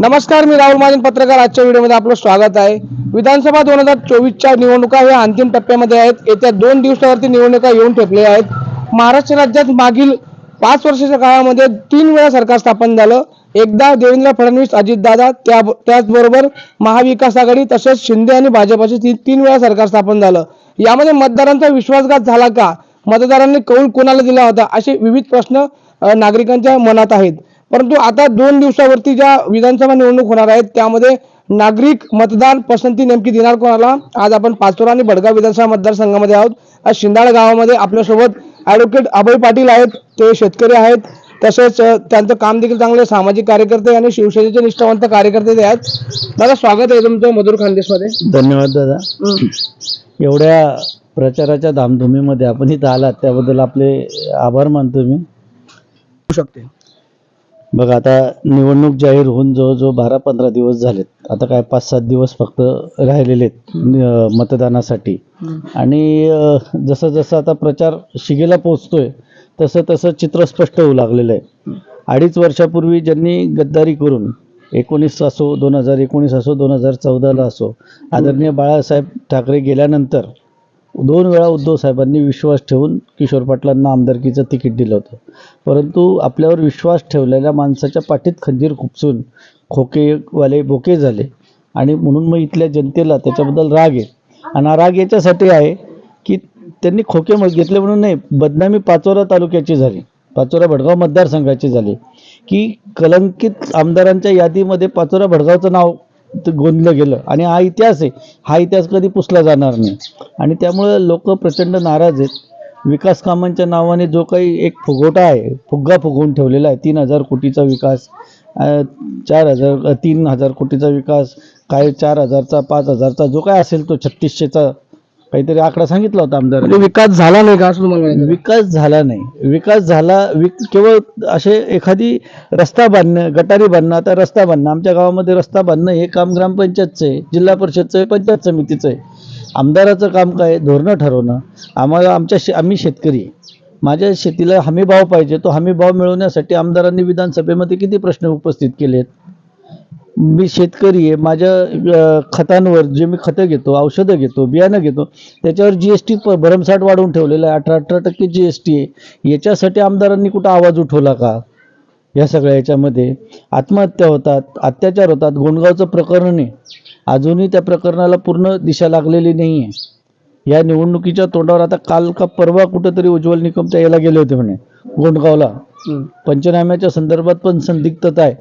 नमस्कार मी राहुल महाजन पत्रकार. आजच्या व्हिडिओमध्ये आपलं स्वागत आहे. विधानसभा दोन हजार चोवीसच्या निवडणुका ह्या अंतिम टप्प्यामध्ये आहेत. येत्या दोन दिवसावरती निवडणुका येऊन ठेपल्या आहेत. महाराष्ट्र राज्यात मागील पाच वर्षाच्या काळामध्ये तीन वेळा सरकार स्थापन झालं. एकदा देवेंद्र फडणवीस अजितदादा त्या त्याचबरोबर महाविकास आघाडी तसेच शिंदे आणि भाजपाचे ती तीन वेळा सरकार स्थापन झालं. यामध्ये मतदारांचा विश्वासघात झाला का? मतदारांनी कौल कोणाला दिला होता? असे विविध प्रश्न नागरिकांच्या मनात आहेत. परंतु आता दोन दिवसावरती ज्या विधानसभा निवडणूक होणार आहेत त्यामध्ये नागरिक मतदान पसंती नेमकी देणार कोणाला? आज आपण पाचोरा आणि भडगाव विधानसभा मतदारसंघामध्ये आहोत. आज शिंदाळ गावामध्ये आपल्यासोबत ॲडव्होकेट अभय पाटील आहेत. ते शेतकरी आहेत. तसेच त्यांचं काम देखील चांगले सामाजिक कार्यकर्ते आणि शिवसेनेचे निष्ठावंत कार्यकर्ते ते आहेत. दादा स्वागत आहे तुमचं मधुर खानदेशमध्ये. धन्यवाद दादा. एवढ्या प्रचाराच्या धामधुमीमध्ये आपण इथं आलात त्याबद्दल आपले आभार मानतो मी. शकते. बघा आता निवडणूक जाहीर होऊन जवळजवळ बारा पंधरा दिवस झालेत. आता काय पाच सात दिवस फक्त राहिलेले आहेत मतदानासाठी. आणि जसं जसं आता प्रचार शिगेला पोचतोय तसं तसं चित्र स्पष्ट होऊ लागलेलं आहे. अडीच वर्षापूर्वी ज्यांनी गद्दारी करून एकोणीस असो दोन हजार एकोणीस असो दोन हजार चौदाला असो आदरणीय बाळासाहेब ठाकरे गेल्यानंतर दोन वेळा उद्धव साहेबांनी विश्वास ठेवून किशोर पाटलांना आमदारकीचं तिकीट दिलं होतं. परंतु आपल्यावर विश्वास ठेवलेल्या माणसाच्या पाठीत खंजीर खुपसून खोकेवाले बोके झाले. आणि म्हणून मग इथल्या जनतेला त्याच्याबद्दल राग आहे. आणि हा राग याच्यासाठी आहे की त्यांनी खोके मग घेतले म्हणून नाही बदनामी पाचोरा तालुक्याची झाली. पाचोरा भडगाव मतदारसंघाची झाली. की कलंकित आमदारांच्या यादीमध्ये पाचोरा भडगावचं नाव गोंदलं गेलं. आणि हा इतिहास आहे. हा इतिहास कधी पुसला जाणार नाही. आणि त्यामुळे लोक प्रचंड नाराज आहेत. विकास कामांच्या नावाने जो काही एक फुगोटा आहे फुग्गा फुगवून ठेवलेला आहे तीन हजार कोटीचा विकास चार हजार तीन हजार कोटीचा विकास काय चार हजारचा पाच हजारचा जो काय असेल तो छत्तीसशेचा काहीतरी आकडा सांगितला होता आमदार म्हणजे विकास झाला नाही का असं तुम्हाला म्हणायचं? विकास झाला नाही विकास झाला विक केवळ असे एखादी रस्ता बांधणं गटारी बांधणं आता रस्ता बांधणं आमच्या गावामध्ये रस्ता बांधणं हे काम ग्रामपंचायतचं आहे जिल्हा परिषदचं आहे पंचायत समितीचं आहे आमदाराचं काम काय? धोरणं ठरवणं आम्हाला आमच्या शे आम्ही शेतकरी आहे. माझ्या शेतीला हमी भाव पाहिजे तो हमी भाव मिळवण्यासाठी आमदारांनी विधानसभेमध्ये किती प्रश्न उपस्थित केलेत मी शेतकरी आहे माझ्या खतांवर जे मी खतं घेतो औषधं घेतो बियाणं घेतो त्याच्यावर जी एस टी भरमसाठ वाढवून ठेवलेला आहे अठरा अठरा टक्के जी एस टी आहे. याच्यासाठी आमदारांनी कुठं आवाज उठवला का? या सगळ्या याच्यामध्ये. आत्महत्या होतात अत्याचार होतात गोंडगावचं प्रकरण आहे. अजूनही त्या प्रकरणाला पूर्ण दिशा लागलेली नाही आहे या निवडणुकीच्या तोंडावर आता काल का परवा कुठंतरी उज्ज्वल निकमच्या याला गेले होते म्हणे गोंडगावला. पंचनाम्याच्या संदर्भात पण संदिग्धता आहे.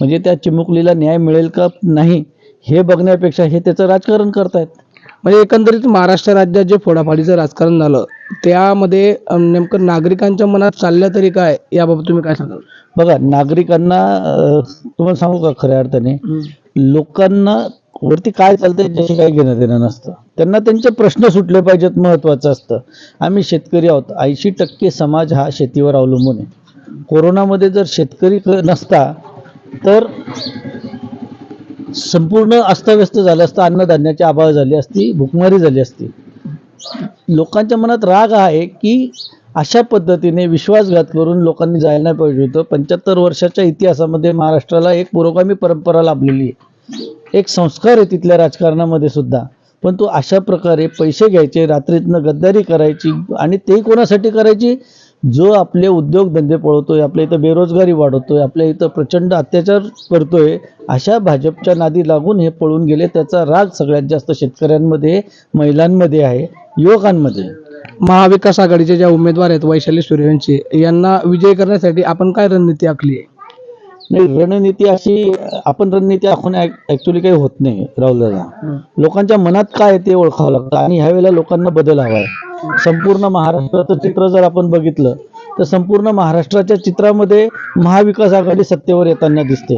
म्हणजे त्या चिमुकलीला न्याय मिळेल का नाही हे बघण्यापेक्षा हे त्याचं राजकारण करतायत. म्हणजे एकंदरीत महाराष्ट्र राज्यात जे फोडाफाडीचं राजकारण झालं त्यामध्ये नेमकं नागरिकांच्या मनात चालल्या तरी काय याबाबत तुम्ही काय सांगाल? बघा नागरिकांना तुम्हाला सांगू का खऱ्या अर्थाने? लोकांना वरती काय चालतंय त्याशी काही घेणं देणं नसतं. त्यांना त्यांचे प्रश्न सुटले पाहिजेत महत्वाचं असतं. आम्ही शेतकरी आहोत. ऐंशी टक्के समाज हा शेतीवर अवलंबून आहे. कोरोनामध्ये जर शेतकरी नसता तर संपूर्ण अस्तव्यस्त झालं असतं अन्नधान्याची आभाळ झाली असती भुकमारी झाली असती. लोकांच्या मनात राग आहे की अशा पद्धतीने विश्वासघात करून लोकांनी जायला नाही पाहिजे होतं. पंच्याहत्तर वर्षाच्या इतिहासामध्ये महाराष्ट्राला एक पुरोगामी परंपरा लाभलेली आहे. एक संस्कार आहे तिथल्या राजकारणामध्ये सुद्धा. पण तो अशा प्रकारे पैसे घ्यायचे रात्रीतनं गद्दारी करायची आणि ते कोणासाठी करायची? जो आपले उद्योगधंदे पळवतोय आपल्या इथं बेरोजगारी वाढवतोय आपल्या इथं प्रचंड अत्याचार करतोय अशा भाजपच्या नादी लागून हे पळून गेले. त्याचा राग सगळ्यात जास्त शेतकऱ्यांमध्ये महिलांमध्ये आहे युवकांमध्ये. महाविकास आघाडीचे ज्या उमेदवार आहेत वैशाली सूर्यवंशी यांना विजय करण्यासाठी आपण काय रणनीती आखली आहे? नाही रणनीती अशी आपण रणनीती आखून ऍक्च्युली काही होत नाही राहुल दादा लोकांच्या मनात काय ते ओळखावं लागतं. आणि ह्यावेळेला लोकांना बदल हवा आहे. संपूर्ण महाराष्ट्राचं चित्र जर आपण बघितलं तर संपूर्ण महाराष्ट्राच्या चित्रामध्ये महाविकास आघाडी सत्तेवर येताना दिसते.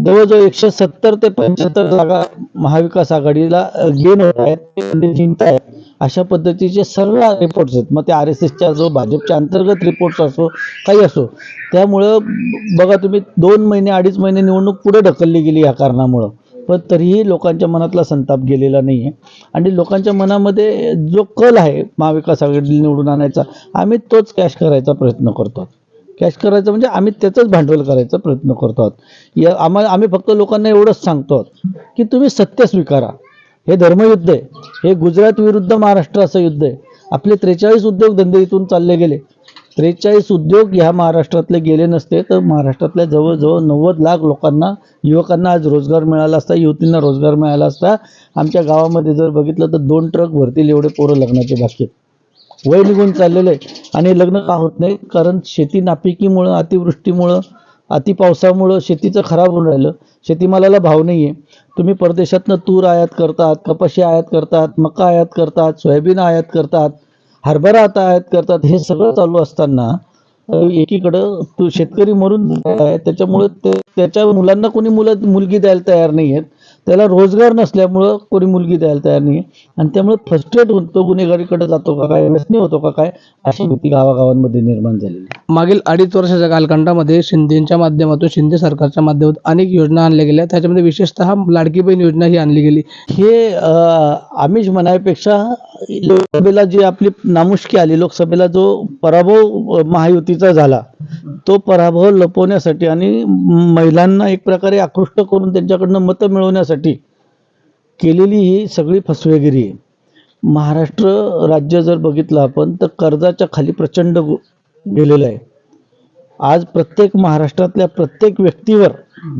जवळजवळ एकशे सत्तर ते पंच्याहत्तर जागा महाविकास आघाडीला गेन होत आहेत ते जिंकत आहेत अशा पद्धतीचे सर्व रिपोर्ट्स आहेत. मग ते आर एस एसच्या असो भाजपच्या अंतर्गत रिपोर्ट्स असो काही असो. त्यामुळं बघा तुम्ही दोन महिने अडीच महिने निवडणूक पुढे ढकलली गेली या कारणामुळं. पण तरीही लोकांच्या मनातला संताप गेलेला नाही आहे आणि लोकांच्या मनामध्ये जो कल आहे महाविकास आघाडी निवडून आणायचा आम्ही तोच कॅश करायचा प्रयत्न करतो. कॅश करायचं म्हणजे आम्ही त्याचंच भांडवल करायचा प्रयत्न करतो. आहोत या आम्हाला आम्ही फक्त लोकांना एवढंच सांगतो आहोत की तुम्ही सत्य स्वीकारा. हे धर्मयुद्ध आहे. हे गुजरात विरुद्ध महाराष्ट्र असं युद्ध आहे. आपले त्रेचाळीस उद्योगधंदे इथून चालले गेले. त्रेचाळीस उद्योग ह्या महाराष्ट्रातले गेले नसते तर महाराष्ट्रातल्या जवळजवळ नव्वद लाख लोकांना युवकांना आज रोजगार मिळाला असता युवतींना रोजगार मिळाला असता. आमच्या गावामध्ये जर बघितलं तर दोन ट्रक भरतील एवढे पोरं लग्नाचे बाकी वय निघून चाललेले आणि लग्न का होत नाही? कारण शेती नापिकीमुळं अतिवृष्टीमुळं अति पावसामुळं शेतीचं खराब होऊन राहिलं. शेतीमालाला भाव नाही आहे तुम्ही परदेशातनं तूर आयात करतात कपाशी आयात करतात मका आयात करतात सोयाबीन आयात करतात हरभरा आता आयात करतात हे सगळं चालू असताना एकीकडं तो शेतकरी मरून आहे त्याच्यामुळे त्याच्या मुलांना कोणी मुलं मुलगी द्यायला तयार नाही आहेत त्याला रोजगार नसल्यामुळं कोणी मुलगी द्यायला तयार नाही आणि त्यामुळे फ्रस्ट्रेट होऊन तो गुन्हेगारीकडे जातो का काय व्यसनी होतो का काय अशी भीती गावागावांमध्ये निर्माण झालेली. मागील अडीच वर्षाच्या कालखंडामध्ये शिंदेच्या माध्यमातून शिंदे सरकारच्या माध्यमातून अनेक योजना आणल्या गेल्या. त्याच्यामध्ये विशेषतः लाडकी बहीण योजना ही आणली गेली. हे आमिष म्हणायपेक्षा लोकसभेला जी आपली नामुष्की आली लोकसभेला जो पराभव महायुतीचा झाला तो पराभव लपवण्यासाठी आणि महिलांना एक प्रकारे आकृष्ट करून त्यांच्याकडनं मतं मिळवण्यासाठी केलेली ही सगळी फसवेगिरी आहे. महाराष्ट्र राज्य जर बघितलं आपण तर कर्जाच्या खाली प्रचंड गेलेलं आहे. आज प्रत्येक महाराष्ट्रातल्या प्रत्येक व्यक्तीवर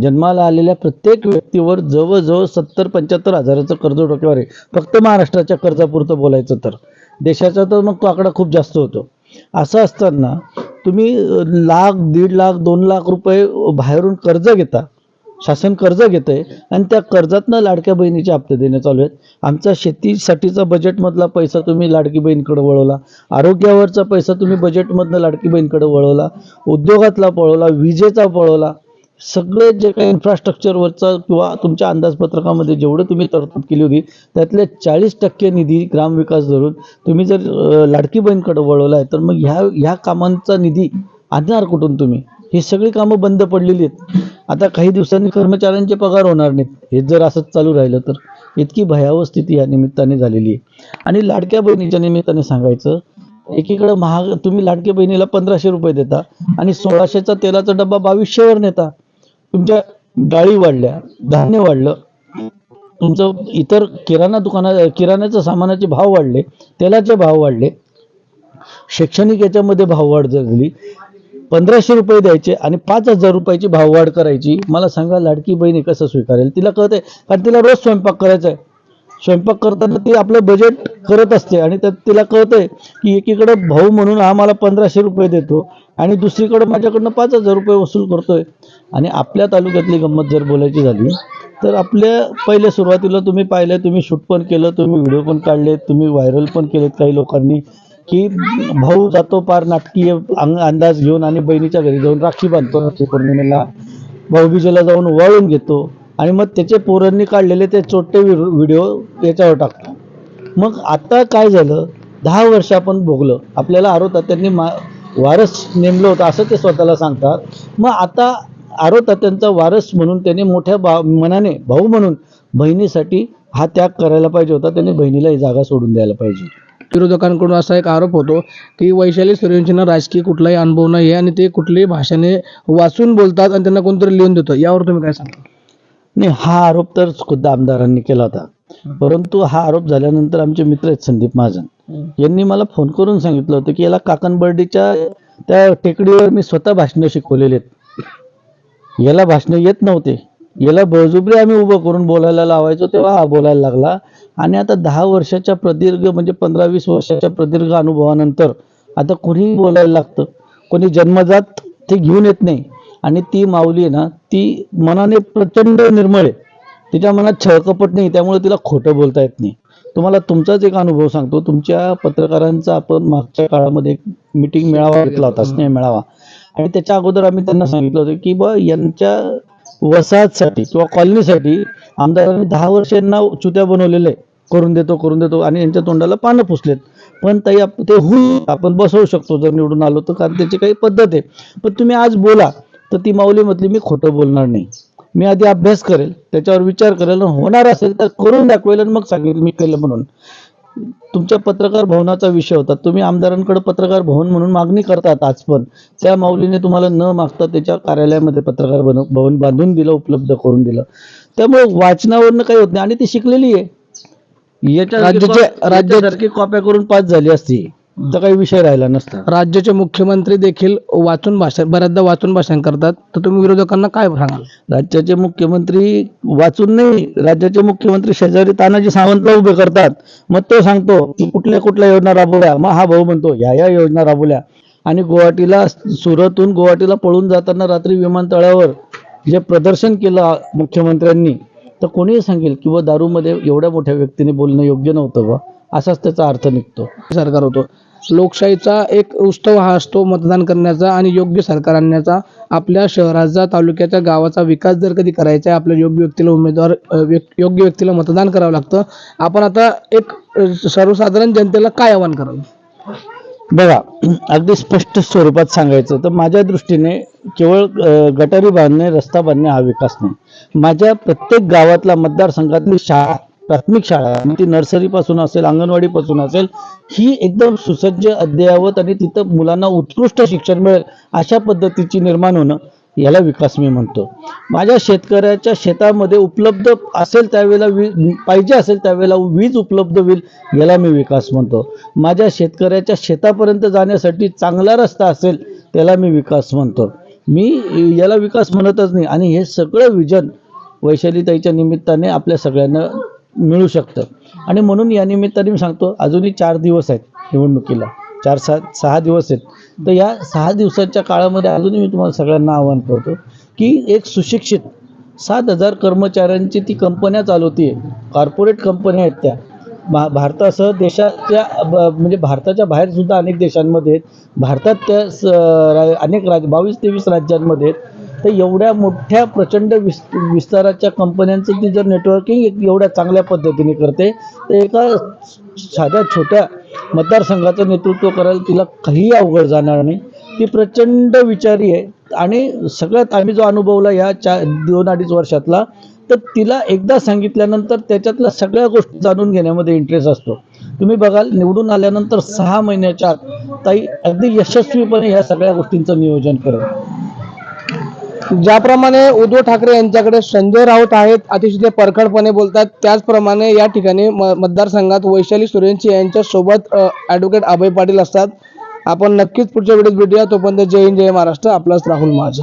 जन्माला आलेल्या प्रत्येक व्यक्तीवर जवळजवळ सत्तर पंच्याहत्तर हजाराचं कर्ज डोक्यावर आहे. फक्त महाराष्ट्राच्या कर्जापुरतं बोलायचं तर. देशाचा तर मग तो आकडा खूप जास्त होतो. असं असताना तुम्ही लाख दीड लाख दोन लाख रुपये बाहेरून कर्ज घेता शासन कर्ज घेतंय आणि त्या कर्जातनं लाडक्या बहिणीचे हप्ते देणे चालू आहेत. आमचा शेतीसाठीचा बजेटमधला पैसा तुम्ही लाडकी बहीणकडे वळवला. आरोग्यावरचा पैसा तुम्ही बजेटमधनं लाडकी बहीणकडे वळवला. उद्योगातला पळवला विजेचा पळवला. सगळे जे काही इन्फ्रास्ट्रक्चरवरचा किंवा तुमच्या अंदाजपत्रकामध्ये जेवढं तुम्ही तरतूद केली होती त्यातले चाळीस टक्के निधी ग्रामविकास धरून तुम्ही जर लाडकी बहीणकडे वळवला आहे तर मग ह्या ह्या कामांचा निधी आणणार कुठून तुम्ही? ही सगळी कामं बंद पडलेली आहेत. आता काही दिवसांनी कर्मचाऱ्यांचे पगार होणार नाहीत. हे जर असंच चालू राहिलं तर इतकी भयावह स्थिती या निमित्ताने झालेली आहे. आणि लाडक्या बहिणीच्या निमित्ताने सांगायचं एकीकडे महाग तुम्ही लाडक्या बहिणीला पंधराशे रुपये देता आणि सोळाशेचा तेलाचा डब्बा बावीसशेवर नेता. तुमच्या डाळी वाढल्या धान्य वाढलं तुमचं इतर किराणा दुकाना किराण्याचं सामानाचे भाव वाढले तेलाचे भाव वाढले शैक्षणिक याच्यामध्ये भाववाढ झाली. पंधराशे रुपये द्यायचे आणि पाच हजार रुपयाची भाववाढ करायची. मला सांगा लाडकी बहिणी कसं स्वीकारेल? तिला कळतंय. कारण तिला रोज स्वयंपाक करायचा आहे स्वयंपाक करताना ती आपलं बजेट करत असते आणि त्यात तिला कळतंय की एकीकडे भाऊ म्हणून हा मला पंधराशे रुपये देतो आणि दुसरीकडे माझ्याकडनं पाच हजार रुपये वसूल करतोय. आणि आपल्या तालुक्यातली गंमत जर बोलायची झाली तर आपल्या पहिल्या सुरुवातीला तुम्ही पाहिलं तुम्ही शूट पण केलं तुम्ही व्हिडिओ पण काढले तुम्ही व्हायरल पण केलेत काही लोकांनी. की भाऊ जातो पार नाटकीय अंग अंदाज घेऊन आणि बहिणीच्या घरी जाऊन राखी बांधतो. राखी पौर्णिमेला. भाऊबीजेला जाऊन वाळून घेतो. आणि मग त्याचे पोरांनी काढलेले ते चोट्टे व्हिडिओ याच्यावर टाकतो. मग आता काय झालं? दहा वर्ष आपण भोगलं. आपल्याला आरो त्यांनी मा वारस नेमलं होतं असं ते स्वतःला सांगतात. मग आता आरो त्यांचा वारस म्हणून त्याने मोठ्या बा मनाने भाऊ म्हणून बहिणीसाठी हा त्याग करायला पाहिजे होता. त्याने बहिणीला ही जागा सोडून द्यायला पाहिजे. विरोधकांकडून असा एक आरोप होतो की वैशाली सूर्यवंशींना राजकीय कुठलाही अनुभव नाही आहे आणि ते कुठल्याही भाषेने वाचून बोलतात आणि त्यांना कोणतरी लिहून देतं. यावर तुम्ही काय सांगा नाही हा आरोप तर खुद्द आमदारांनी केला होता. परंतु हा आरोप झाल्यानंतर आमचे मित्र आहेत संदीप महाजन. यांनी मला फोन करून सांगितलं होतं की याला काकणबर्डीच्या त्या टेकडीवर मी स्वतः भाषणं शिकवलेली आहेत. याला भाषणं येत नव्हते. याला बळजुबरी आम्ही उभं करून बोलायला लावायचो तेव्हा हा बोलायला लागला. आणि आता दहा वर्षाच्या प्रदीर्घ म्हणजे पंधरा वीस वर्षाच्या प्रदीर्घ अनुभवानंतर आता कोणीही बोलायला लागतं. कोणी जन्मजात ते घेऊन येत नाही. आणि ती माऊली आहे ना ती मनाने प्रचंड निर्मळ आहे. तिच्या मनात छळकपट नाही त्यामुळे तिला खोटं बोलता येत नाही. तुम्हाला तुमचाच एक अनुभव सांगतो. तुमच्या पत्रकारांचा आपण मागच्या काळामध्ये एक मिटिंग मेळावा घेतला होता स्नेह मेळावा. आणि त्याच्या अगोदर आम्ही त्यांना सांगितलं होतं की बा यांच्या वसाहतसाठी किंवा कॉलनीसाठी आमदारांनी दहा वर्ष यांना चुत्या बनवलेलं आहे करून देतो करून देतो आणि यांच्या तोंडाला पानं पुसलेत. पण ताई आप ते होईल. आपण बसवू शकतो जर निवडून आलो तर कारण त्याची काही पद्धत आहे. पण तुम्ही आज बोला तर ती माऊली म्हटली मी खोटं बोलणार नाही. मी आधी अभ्यास करेल त्याच्यावर विचार करेल होणार असेल तर करून दाखवेल आणि मग सांगेल मी केलं म्हणून. तुमच्या पत्रकार भवनाचा विषय होता. तुम्ही आमदारांकडे पत्रकार भवन म्हणून मागणी करतात आज पण. त्या माऊलीने तुम्हाला न मागता त्याच्या कार्यालयामध्ये पत्रकार भवन बांधून दिलं उपलब्ध करून दिलं. त्यामुळे वाचनावरनं काही होत नाही. आणि ती शिकलेली आहे. याच्या राज्याचे- राज्यासारखी कॉप्या करून पास झाली असती. तर काही विषय राहिला नसता. राज्याचे मुख्यमंत्री देखील वाचून भाषण बऱ्याचदा वाचून भाषण करतात. तर तुम्ही विरोधकांना काय सांगाल? राज्याचे मुख्यमंत्री वाचून नाही राज्याचे मुख्यमंत्री शेजारी तानाजी सावंतला उभे करतात. मग तो सांगतो की कुठल्या कुठल्या योजना राबवल्या? मग हा भाऊ म्हणतो ह्या या योजना राबवल्या. आणि गुवाहाटीला सुरतहून गुवाहाटीला पळून जाताना रात्री विमानतळावर जे प्रदर्शन केलं मुख्यमंत्र्यांनी तर कोणीही सांगेल की व दारूमध्ये एवढ्या मोठ्या व्यक्तीने बोलणं योग्य नव्हतं बा असाच त्याचा अर्थ निघतो. सरकार होतो. लोकशाहीचा एक उत्सव हा असतो मतदान करण्याचा आणि योग्य सरकार आणण्याचा. आपल्या शहराचा तालुक्याच्या गावाचा विकास जर कधी करायचा आहे आपल्या योग्य व्यक्तीला उमेदवार योग्य व्यक्तीला मतदान करावं लागतं. आपण आता एक सर्वसाधारण जनतेला काय आवाहन करावं? बघा अगदी स्पष्ट स्वरूपात सांगायचं तर माझ्या दृष्टीने केवळ गटारी बांधणे रस्ता बांधणे हा विकास नाही. माझ्या प्रत्येक गावातला मतदारसंघातली शाळा प्राथमिक शाळा मग ती नर्सरीपासून असेल अंगणवाडीपासून असेल ही एकदम सुसज्ज अद्ययावत आणि तिथं मुलांना उत्कृष्ट शिक्षण मिळेल अशा पद्धतीची निर्माण होणं याला विकास मी म्हणतो. माझ्या शेतकऱ्याच्या शेतामध्ये उपलब्ध असेल त्यावेळेला वी पाहिजे असेल त्यावेळेला वीज उपलब्ध होईल याला मी विकास म्हणतो. माझ्या शेतकऱ्याच्या शेतापर्यंत जाण्यासाठी चांगला रस्ता असेल त्याला मी विकास म्हणतो. मी याला विकास म्हणतच नाही आणि हे सगळं विजन वैशालीताईच्या निमित्ताने आपल्या सगळ्यांना मिळू शकतं. आणि म्हणून या निमित्ताने मी सांगतो अजूनही चार दिवस आहेत निवडणुकीला. चार सहा सहा दिवस आहेत. तर या सहा दिवसाच्या काळामध्ये अजूनही मी तुम्हाला सगळ्यांना आवाहन करतो की एक सुशिक्षित सात हजार कर्मचाऱ्यांची ती कंपन्या चालवते कॉर्पोरेट कंपन्या आहेत त्या. भा भारतासह देशाच्या म्हणजे भारताच्या बाहेरसुद्धा अनेक देशांमध्ये आहेत. भारतात त्या स रा- अनेक राज बावीस तेवीस राज्यांमध्ये आहेत. तर एवढ्या मोठ्या प्रचंड विस विस्ताराच्या कंपन्यांचं ती जर नेटवर्किंग एक एवढ्या चांगल्या पद्धतीने करते तर एका साध्या छोट्या मतदारसंघाचं नेतृत्व करायला तिला काही अवघड जाणार नाही. ती प्रचंड विचारी आहे आणि सगळ्यात आम्ही जो अनुभवला या चा दोन अडीच वर्षातला तर तिला एकदा सांगितल्यानंतर त्याच्यातल्या सगळ्या गोष्टी जाणून घेण्यामध्ये इंटरेस्ट असतो. तुम्ही बघाल निवडून आल्यानंतर सहा महिन्याच्या आत ताई अगदी यशस्वीपणे या सगळ्या गोष्टींचं नियोजन करेल. ज्याप्रमाणे उद्धव ठाकरे यांच्याकडे संजय राऊत आहेत अतिशय ते परखडपणे बोलतात. त्याचप्रमाणे या ठिकाणी म- मतदारसंघात वैशाली सूर्यवंशी यांच्या सोबत ॲडव्होकेट अभय पाटील असतात. आपण नक्कीच पुढच्या व्हिडिओत भेटूया. तोपर्यंत जय हिंद जय महाराष्ट्र. आपलाच राहुल महाजन